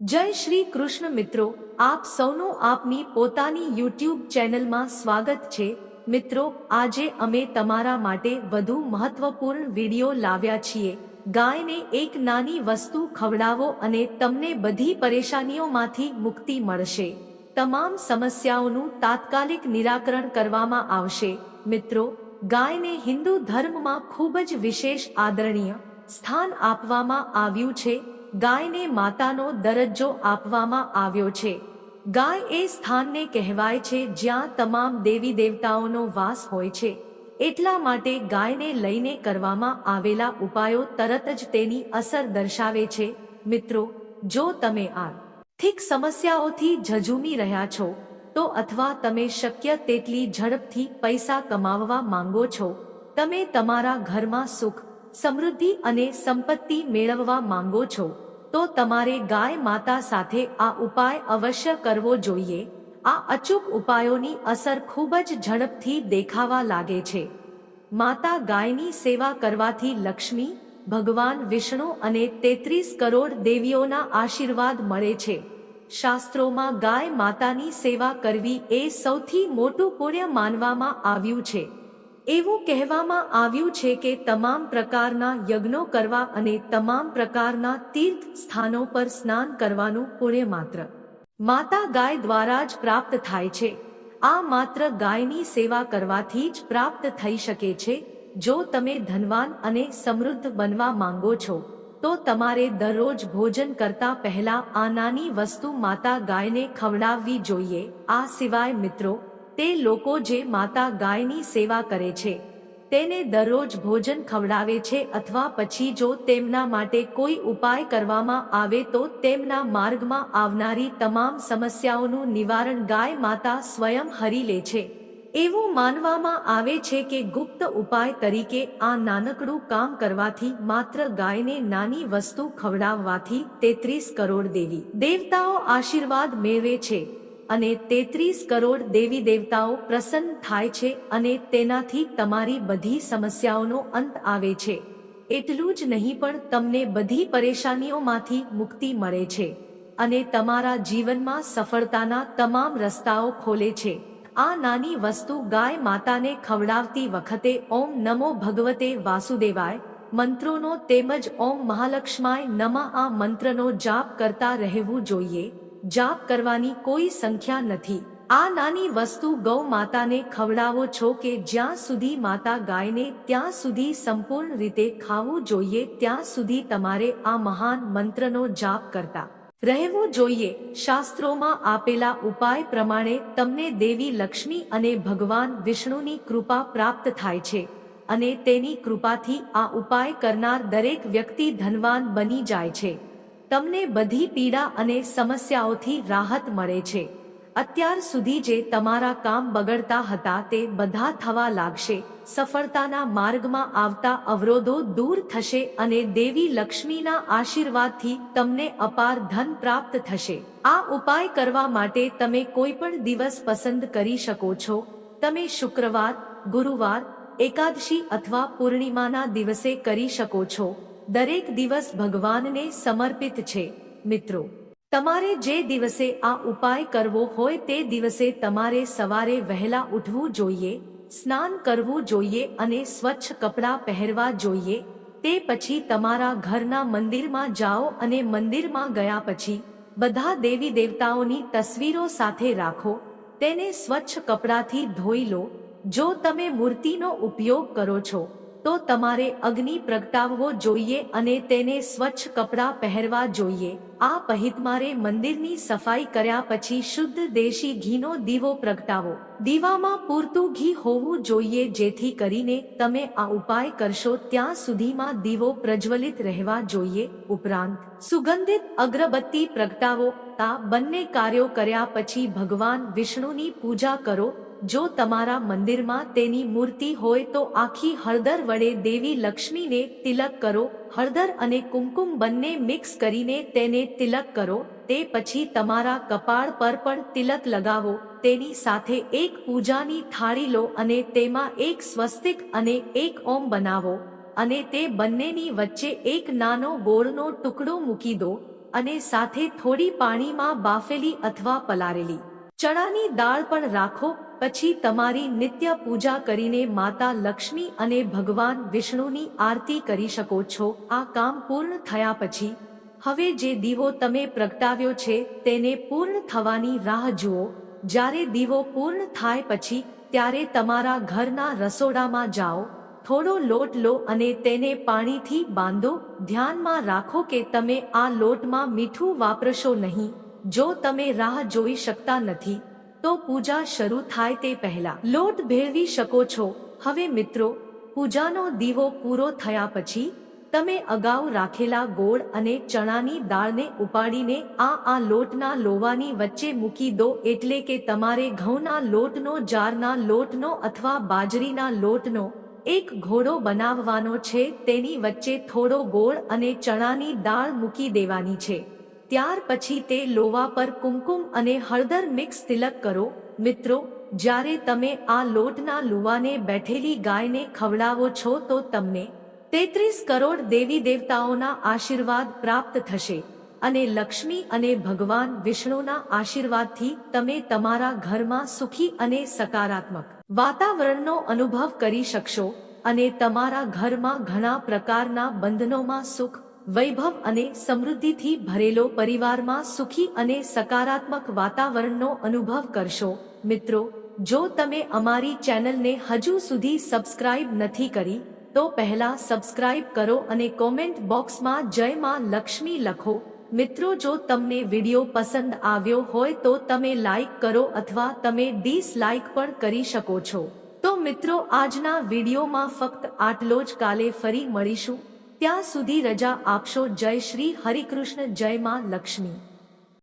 જય શ્રી કૃષ્ણ મિત્રો, આપ સૌનું આપની પોતાની યુટ્યુબ ચેનલમાં સ્વાગત છે. મિત્રો, આજે અમે તમારા માટે વધુ મહત્વપૂર્ણ વીડિયો લાવ્યા છીએ. ગાયને એક નાની વસ્તુ ખવડાવો અને તમને બધી પરેશાનીઓમાંથી મુક્તિ મળશે. તમામ સમસ્યાઓનું તાત્કાલિક નિરાકરણ કરવામાં આવશે. મિત્રો, ગાયને હિન્દુ ધર્મમાં ખૂબ જ વિશેષ આદરણીય સ્થાન આપવામાં આવ્યું છે. ગાયને માતાનો દરજ્જો આપવામાં આવ્યો છે. ગાય એ સ્થાનને કહેવાય છે જ્યાં તમામ દેવી દેવતાઓનો વાસ હોય છે. એટલા માટે ગાયને લઈને કરવામાં આવેલા ઉપાયો તરત જ તેની અસર દર્શાવે છે. મિત્રો, જો તમે આ ઠીક સમસ્યાઓથી ઝઝૂમી રહ્યા છો, તો અથવા તમે શક્ય તેટલી ઝડપથી પૈસા કમાવવા માંગો છો, તમે તમારા ઘરમાં સુખ સમૃદ્ધિ અને સંપત્તિ મેળવવા માંગો છો, તો તમારે ગાય માતા સાથે આ ઉપાય અવશ્ય કરવો જોઈએ. આ અચૂક ઉપાયોની અસર ખૂબ જ ઝડપથી દેખાવા લાગે છે. માતા ગાયની સેવા કરવાથી લક્ષ્મી, ભગવાન વિષ્ણુ અને તેત્રીસ કરોડ દેવીઓના આશીર્વાદ મળે છે. શાસ્ત્રોમાં ગાય માતાની સેવા કરવી એ સૌથી મોટું પુણ્ય માનવામાં આવ્યું છે. એવું કહેવામાં આવ્યું છે કે તમામ પ્રકારના યજ્ઞો કરવા અને તમામ પ્રકારના તીર્થ સ્થાનો પર સ્નાન કરવાનું પુણ્ય માત્ર માતા ગાય દ્વારા જ પ્રાપ્ત થાય છે. આ માત્ર ગાયની સેવા કરવાથી જ પ્રાપ્ત થઈ શકે છે. જો તમે ધનવાન અને સમૃદ્ધ બનવા માંગો છો, તો તમારે દરરોજ ભોજન કરતા પહેલા આ નાની વસ્તુ માતા ગાયને ખવડાવવી જોઈએ. આ સિવાય મિત્રો તે લોકો જે માતા ગાયની સેવા કરે છે, તેને દરરોજ ભોજન ખવડાવે છે અથવા પછી જો તેમના માટે કોઈ ઉપાય કરવામાં આવે તો તેમના માર્ગમાં આવનારી તમામ સમસ્યાઓનું નિવારણ ગાય માતા સ્વયં હરી લે છે. એવું માનવામાં આવે છે કે ગુપ્ત ઉપાય તરીકે આ નાનકડું કામ કરવાથી માત્ર ગાયને નાની વસ્તુ ખવડાવવાથી તેત્રીસ કરોડ દેવી દેવતાઓ આશીર્વાદ મેળવે છે. અને તેત્રીસ કરોડ દેવી દેવતાઓ પ્રસન્ન થાય છે અને તેનાથી તમારી બધી સમસ્યાઓનો અંત આવે છે. એટલું જ નહીં પણ તમને બધી પરેશાનીઓમાંથી મુક્તિ મળે છે અને તમારા જીવનમાં સફળતાના તમામ રસ્તાઓ ખોલે છે. આ નાની વસ્તુ ગાય માતાને ખવડાવતી વખતે ઓમ નમો ભગવતે વાસુદેવાય મંત્રોનો તેમજ ઓમ મહાલક્ષ્માય નમા આ મંત્રનો જાપ કરતા રહેવું જોઈએ. જાપ કરવાની કોઈ સંખ્યા નથી. આ નાની વસ્તુ ગૌ માતાને ખવડાવો છો કે જ્યાં સુધી માતા ગાયને ત્યાં સુધી સંપૂર્ણ રીતે ખાવું જોઈએ, ત્યાં સુધી તમારે આ મહાન મંત્રનો જાપ કરતા રહેવું જોઈએ. શાસ્ત્રોમાં આપેલા ઉપાય પ્રમાણે તમને દેવી લક્ષ્મી અને ભગવાન વિષ્ણુની કૃપા પ્રાપ્ત થાય છે અને તેની કૃપાથી આ ઉપાય કરનાર દરેક વ્યક્તિ ધનવાન બની જાય છે. તમને બધી પીડા અને સમસ્યાઓથી રાહત મળે છે. અત્યાર સુધી જે તમારા કામ બગડતા હતા તે બધા થવા લાગશે. સફળતાના માર્ગમાં આવતા અવરોધો દૂર થશે અને દેવી લક્ષ્મીના આશીર્વાદથી તમને અપાર ધન પ્રાપ્ત થશે. આ ઉપાય કરવા માટે તમે કોઈ પણ દિવસ પસંદ કરી શકો છો. તમે શુક્રવાર, ગુરુવાર, એકાદશી અથવા પૂર્ણિમાના દિવસે કરી શકો છો. દરેક દિવસ ભગવાનને સમર્પિત છે. મિત્રો, તમારે જે દિવસે આ ઉપાય કરવો હોય તે દિવસે તમારે સવારે વહેલા ઉઠવું જોઈએ, સ્નાન કરવું જોઈએ અને સ્વચ્છ કપડાં પહેરવા જોઈએ. તે પછી તમારા ઘરના મંદિરમાં જાઓ અને મંદિરમાં ગયા પછી બધા દેવી દેવતાઓની તસવીરો સાથે રાખો. તેને સ્વચ્છ કપડાથી ધોઈ લો. જો તમે મૂર્તિનો ઉપયોગ કરો છો તો તમારે અગ્નિ પ્રગટાવવો જોઈએ અને તેને સ્વચ્છ કપડાં પહેરવા જોઈએ. આ પહિતમારે મંદિરની સફાઈ કર્યા પછી શુદ્ધ દેશી ઘીનો દીવો પ્રગટાવો. દીવામાં પૂરતું ઘી હોવું જોઈએ જેથી કરીને તમે આ ઉપાય કરશો ત્યાં સુધીમાં દીવો પ્રજ્વલિત રહેવા જોઈએ. ઉપરાંત, સુગંધિત અગરબત્તી પ્રગટાવો. આ બંને કાર્યો કર્યા પછી ભગવાન વિષ્ણુની પૂજા કરો. જો તમારા મંદિરમાં તેની મૂર્તિ હોય તો આખી હળદર વડે દેવી લક્ષ્મીને તિલક કરો, હળદર અને કુમકુમ બંને મિક્સ કરીને તેને તિલક કરો, તે પછી તમારા કપાળ પર પણ તિલક લગાવો, તેની સાથે એક પૂજાની થાળી લો અને તેમાં એક સ્વસ્તિક અને એક ઓમ બનાવો, અને તે બંનેની વચ્ચે એક નાનો ગોળનો ટુકડો મૂકી દો, અને સાથે થોડી પાણીમાં બાફેલી અથવા પલારેલી ચણાની દાળ પણ રાખો, પછી તમારી નિત્ય પૂજા કરીને માતા લક્ષ્મી અને ભગવાન વિષ્ણુની આરતી કરી શકો છો. આ કામ પૂર્ણ થયા પછી, હવે જે દીવો તમે પ્રગટાવ્યો છે તેને પૂર્ણ થવાની રાહ જુઓ. જ્યારે દીવો પૂર્ણ થાય પછી, ત્યારે તમારા ઘરના રસોડામાં જાઓ. થોડો લોટ લો અને તેને પાણીથી બાંધો. ધ્યાનમાં રાખો કે તમે આ લોટમાં મીઠું વાપરશો નહીં. જો તમે રાહ જોઈ શકતા નથી, તો પૂજા શરૂ થાય તે પહેલા લોટ ભેળવી શકો છો. હવે મિત્રો, પૂજાનો દીવો પૂરો થયા પછી, તમે અગાઉ રાખેલા ગોળ અને ચણાની દાળને ઉપાડીને આ આ લોટના લોવાની વચ્ચે મૂકી દો એટલે કે તમારે ઘઉંના લોટનો, જારના લોટનો અથવા બાજરીના લોટનો એક ઘોડો બનાવવાનો છે. તેની વચ્ચે થોડો ગોળ અને ચણાની દાળ મૂકી દેવાની છે. ત્યાર પછી તે લોવા પર કુમકુમ અને હળદર મિક્સ તિલક કરો. મિત્રો, જ્યારે તમે આ લોટના લુવાને બેઠેલી ગાયને ખવડાવો છો તો તમને તેત્રીસ કરોડ દેવી દેવતાઓના આશીર્વાદ પ્રાપ્ત થશે અને લક્ષ્મી અને ભગવાન વિષ્ણુના આશીર્વાદથી તમે તમારા ઘરમાં સુખી અને સકારાત્મક વાતાવરણનો અનુભવ કરી શકશો અને તમારા ઘરમાં ઘણા પ્રકારના બંધનોમાં સુખ વૈભવ અને સમૃદ્ધિથી ભરેલો પરિવારમાં સુખી અને સકારાત્મક વાતાવરણનો અનુભવ કરશો. મિત્રો, જો તમે અમારી ચેનલને હજુ સુધી સબસ્ક્રાઇબ નથી કરી, તો પહેલા સબસ્ક્રાઇબ કરો અને કોમેન્ટ બોક્સમાં જય માં લક્ષ્મી લખો. મિત્રો, જો તમને વિડિયો પસંદ આવ્યો હોય તો તમે લાઈક કરો અથવા તમે ડિસલાઈક પણ કરી શકો છો. તો મિત્રો, આજના વિડિયોમાં ફક્ત આટલો જ. કાલે ફરી મળીશું. ત્યાં સુધી રજા આપશો જય શ્રી હરિકૃષ્ણ જય માં લક્ષ્મી.